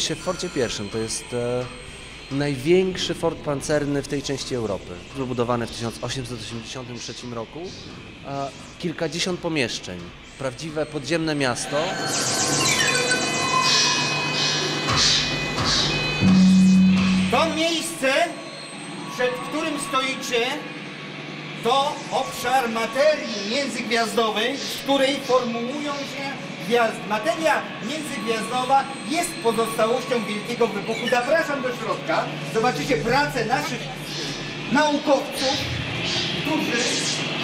się w Forcie Pierwszym. To jest e, największy fort pancerny w tej części Europy. Wybudowany w 1883 roku. E, kilkadziesiąt pomieszczeń. Prawdziwe podziemne miasto. To miejsce, przed którym stoicie, to obszar materii międzygwiazdowej, w której formułują się gwiazdy. Materia międzygwiazdowa jest pozostałością Wielkiego Wybuchu. Zapraszam do środka. Zobaczycie pracę naszych naukowców, którzy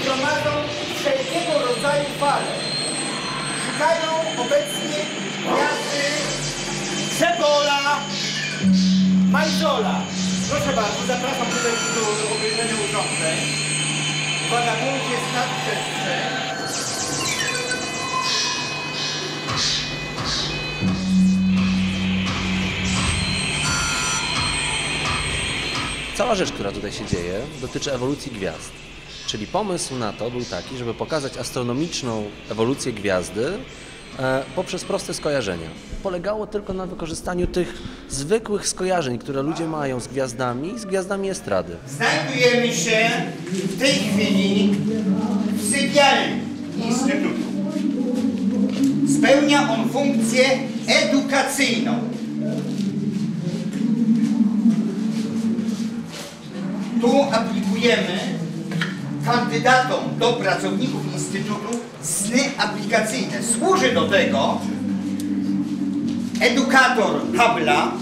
gromadzą wszelkiego rodzaju fale. Szukają obecnie gwiazdy Przebola, Majzola. Proszę bardzo, zapraszam tutaj do obejrzenia urządzeń. Uwaga, już jest nadprzestrzeń. Cała rzecz, która tutaj się dzieje, dotyczy ewolucji gwiazd. Czyli pomysł na to był taki, żeby pokazać astronomiczną ewolucję gwiazdy e, poprzez proste skojarzenia. Polegało tylko na wykorzystaniu tych zwykłych skojarzeń, które ludzie mają z gwiazdami i z gwiazdami estrady. Znajdujemy się w tej chwili w sypialni Instytutu. Spełnia on funkcję edukacyjną. Tu aplikujemy kandydatom do pracowników Instytutu sny aplikacyjne. Służy do tego edukator Habla,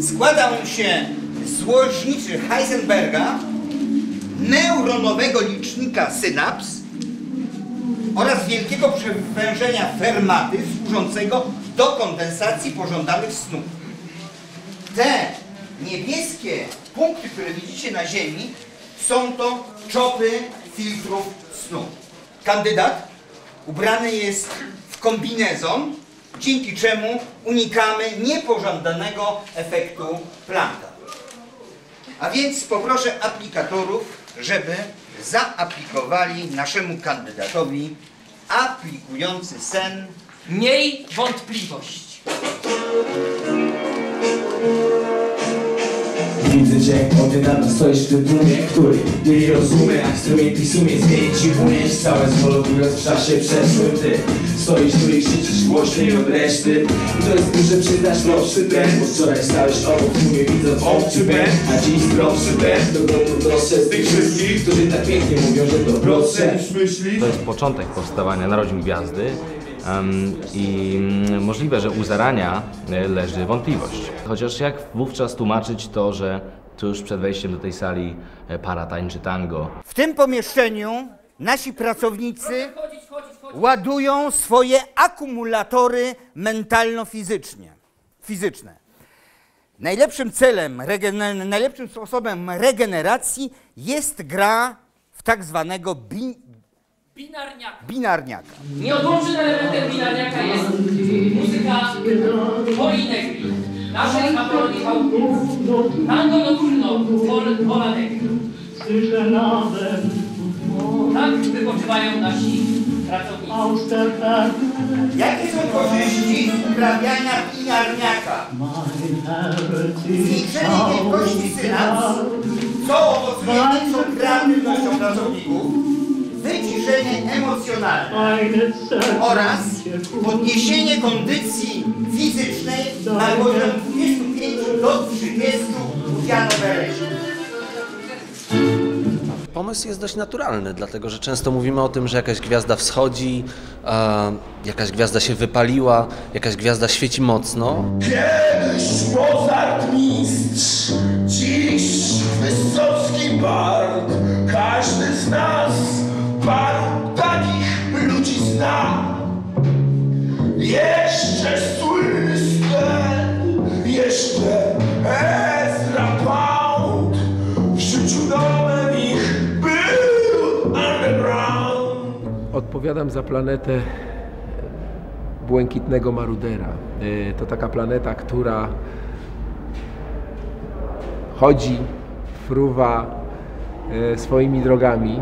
składa on się z łożnicy Heisenberga, neuronowego licznika synaps oraz wielkiego przewężenia Fermaty służącego do kondensacji pożądanych snów. Te niebieskie punkty, które widzicie na Ziemi, są to czopy filtrów snu. Kandydat ubrany jest w kombinezon, dzięki czemu unikamy niepożądanego efektu Plancka. A więc poproszę aplikatorów, żeby zaaplikowali naszemu kandydatowi aplikujący sen Miej wątpliwość. Widzę cię, od stoisz w tym tłumie Który jej rozumie, jak strumień pisumie Zmienić ci umieć, całe zmolokując w czasie przeszłym Ty. Stoisz tu i krzyczysz głośniej od reszty. To jest duże przyznać nowszy ten Bo wczoraj stałeś obok tłumie widząc obcy ben A dziś zdrowszy ben Do grobu proszę z tych wszystkich Którzy tak pięknie mówią, że niż myśli To jest początek powstawania Narodzin Gwiazdy em, i mm, możliwe, że u zarania e, leży wątpliwość. Chociaż jak wówczas tłumaczyć to, że tuż przed wejściem do tej sali e, para tańczy tango, W tym pomieszczeniu nasi pracownicy Chodzić, chodzić, chodzić. ładują swoje akumulatory mentalno-fizycznie. Fizyczne. Najlepszym celem, najlepszym sposobem regeneracji jest gra w tak zwanego bi- Binarniaka. binarniaka. Nieodłącznym elementem binarniaka jest muzyka Polinegri. Naszej Apolonii Chałupów. Tango nocturno Pol Polanegri. Tak wypoczywają nasi pracownicy. Jakie są korzyści uprawiania binarniaka? Zwiększenie wielkości synaps, co owocuje większą kreatywnością pracowników, wyciszenie emocjonalne oraz podniesienie kondycji fizycznej na poziom 25 do 30 u Diano Bereś. Pomysł jest dość naturalny, dlatego że często mówimy o tym, że jakaś gwiazda wschodzi, e, jakaś gwiazda się wypaliła, jakaś gwiazda świeci mocno. Kiedyś Mozart mistrz, dziś Wysocki bard. Odpowiadam za planetę błękitnego marudera. Y, To taka planeta, która chodzi, fruwa y, swoimi drogami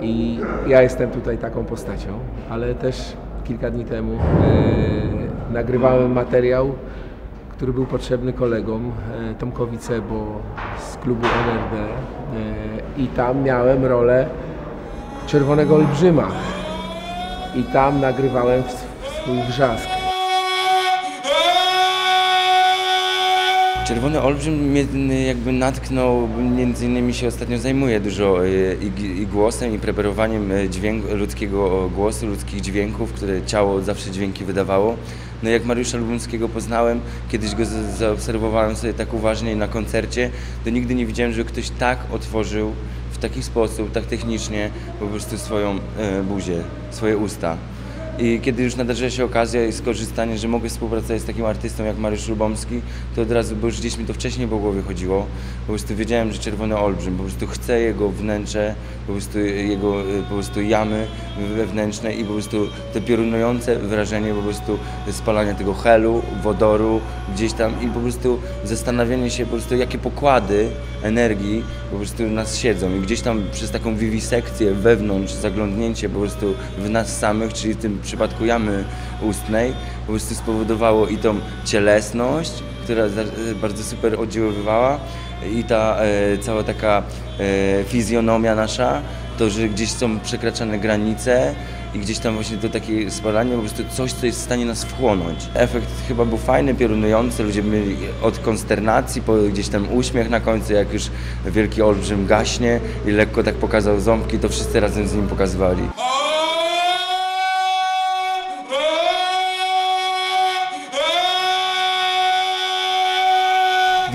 i ja jestem tutaj taką postacią, ale też kilka dni temu nagrywałem materiał, który był potrzebny kolegom, e, Tomkowi Cebo z klubu NRD e, i tam miałem rolę Czerwonego Olbrzyma i tam nagrywałem swój wrzask. Czerwony Olbrzym mnie jakby natknął, między innymi się ostatnio zajmuję dużo y, i, i głosem, i preparowaniem y, dźwięk, ludzkiego głosu, ludzkich dźwięków, które ciało zawsze dźwięki wydawało. No jak Mariusza Lubuńskiego poznałem, kiedyś go zaobserwowałem sobie tak uważnie na koncercie, to nigdy nie widziałem, że ktoś tak otworzył taki sposób, tak technicznie po prostu swoją y, buzię, swoje usta. I kiedy już nadarzyła się okazja i skorzystanie, że mogę współpracować z takim artystą jak Mariusz Lubomski, to od razu, bo już gdzieś mi to wcześniej po głowie chodziło, po prostu wiedziałem, że Czerwony Olbrzym, po prostu chcę jego wnętrze, po prostu jego y, po prostu jamy wewnętrzne i po prostu te piorunujące wrażenie po prostu spalania tego helu, wodoru gdzieś tam i po prostu zastanawianie się po prostu jakie pokłady energii po prostu nas siedzą i gdzieś tam przez taką wiwisekcję wewnątrz, zaglądnięcie po prostu w nas samych, czyli w tym przypadku jamy ustnej, po prostu spowodowało i tą cielesność, która e, bardzo super oddziaływała i ta e, cała taka e, fizjonomia nasza, to, że gdzieś są przekraczane granice i gdzieś tam właśnie to takie spalanie, po prostu coś, co jest w stanie nas wchłonąć. Efekt chyba był fajny, piorunujący, ludzie byli od konsternacji, po gdzieś tam uśmiech na końcu, jak już wielki olbrzym gaśnie i lekko tak pokazał ząbki, to wszyscy razem z nim pokazywali.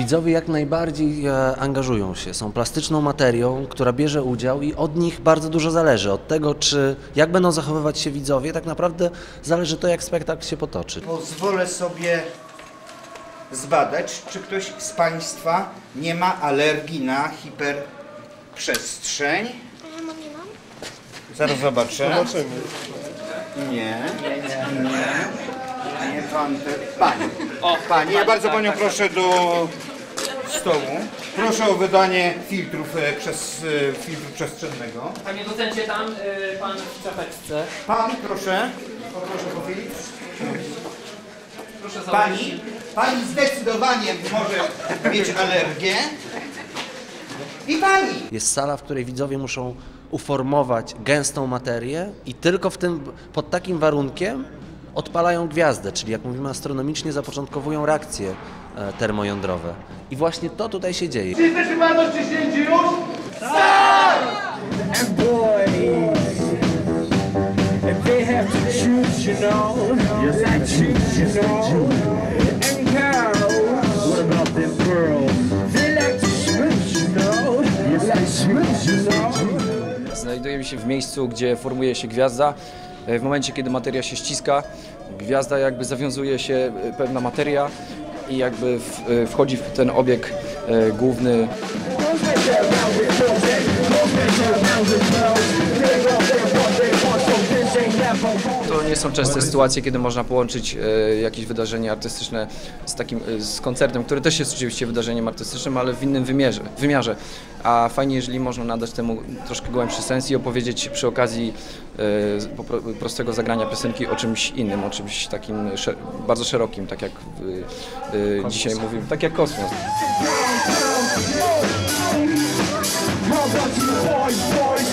Widzowie jak najbardziej e, angażują się, są plastyczną materią, która bierze udział i od nich bardzo dużo zależy. Od tego, czy jak będą zachowywać się widzowie, tak naprawdę zależy to, jak spektakl się potoczy. Pozwolę sobie zbadać, czy ktoś z Państwa nie ma alergii na hiperprzestrzeń. Zaraz zobaczę. Zobaczymy. Nie, nie, nie pan, te, pani. O, Pani, ja bardzo Panią proszę do stołu. Proszę o wydanie filtrów e, przez e, filtru przestrzennego. Panie docencie, tam y, pan w czapeczce. Pan, proszę. Poproszę po filtr. Proszę zobaczyć. Pani, pani zdecydowanie może mieć alergię. I pani. Jest sala, w której widzowie muszą uformować gęstą materię i tylko w tym, pod takim warunkiem odpalają gwiazdę, czyli jak mówimy astronomicznie, zapoczątkowują reakcje e, termojądrowe. I właśnie to tutaj się dzieje. And boys, if they have to choose, you know, yes, they choose, you know. And girls, what about them girls? They like to smooch, you know, yes, they smooch, you know. Znajdujemy się w miejscu, gdzie formuje się gwiazda. E, W momencie, kiedy materia się ściska, gwiazda jakby zawiązuje się e, pewna materia i jakby e, wchodzi w ten obieg e, główny. Nie są częste sytuacje, kiedy można połączyć e, jakieś wydarzenie artystyczne z takim e, z koncertem, który też jest oczywiście wydarzeniem artystycznym, ale w innym wymierze, wymiarze. A fajnie, jeżeli można nadać temu troszkę głębszy sens i opowiedzieć przy okazji e, prostego zagrania piosenki o czymś innym, o czymś takim bardzo szerokim, tak jak dzisiaj mówimy, tak jak kosmos. Boys, boys?